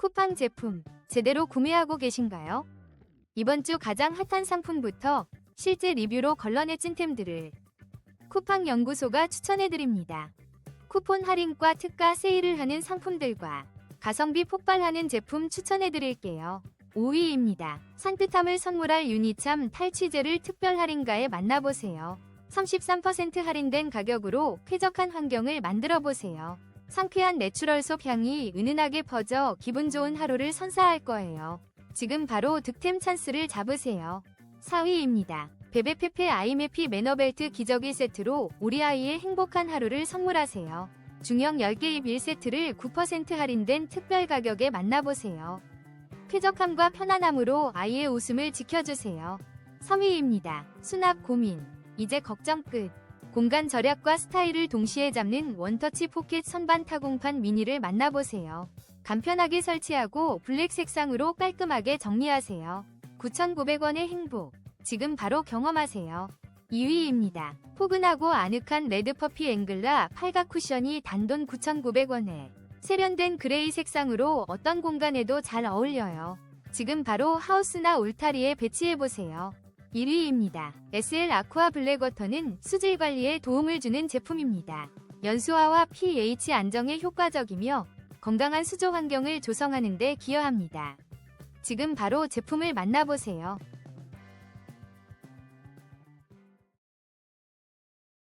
쿠팡 제품 제대로 구매하고 계신가요? 이번 주 가장 핫한 상품부터 실제 리뷰로 걸러내 찐템들을 쿠팡 연구소가 추천해드립니다. 쿠폰 할인과 특가 세일을 하는 상품들과 가성비 폭발하는 제품 추천해드릴게요. 5위입니다. 산뜻함을 선물할 유니참 탈취제를 특별 할인가에 만나보세요. 33% 할인된 가격으로 쾌적한 환경을 만들어보세요. 상쾌한 내추럴속 향이 은은하게 퍼져 기분 좋은 하루를 선사할 거예요. 지금 바로 득템 찬스를 잡으세요. 4위입니다. 베베페페 아이메피 매너벨트 기저귀 세트로 우리 아이의 행복한 하루를 선물하세요. 중형 10개 입 1세트를 9% 할인된 특별 가격에 만나보세요. 쾌적함과 편안함으로 아이의 웃음을 지켜주세요. 3위입니다. 수납 고민. 이제 걱정 끝. 공간 절약과 스타일을 동시에 잡는 원터치 포켓 선반 타공판 미니를 만나보세요. 간편하게 설치하고 블랙 색상으로 깔끔하게 정리하세요. 9,900원의 행복. 지금 바로 경험하세요. 2위입니다. 포근하고 아늑한 레드 퍼피 앵글라 팔각 쿠션이 단돈 9,900원에 세련된 그레이 색상으로 어떤 공간에도 잘 어울려요. 지금 바로 하우스나 울타리에 배치해보세요. 1위입니다. SL 아쿠아 블랙워터는 수질 관리에 도움을 주는 제품입니다. 연수화와 pH 안정에 효과적이며 건강한 수조 환경을 조성하는 데 기여합니다. 지금 바로 제품을 만나보세요.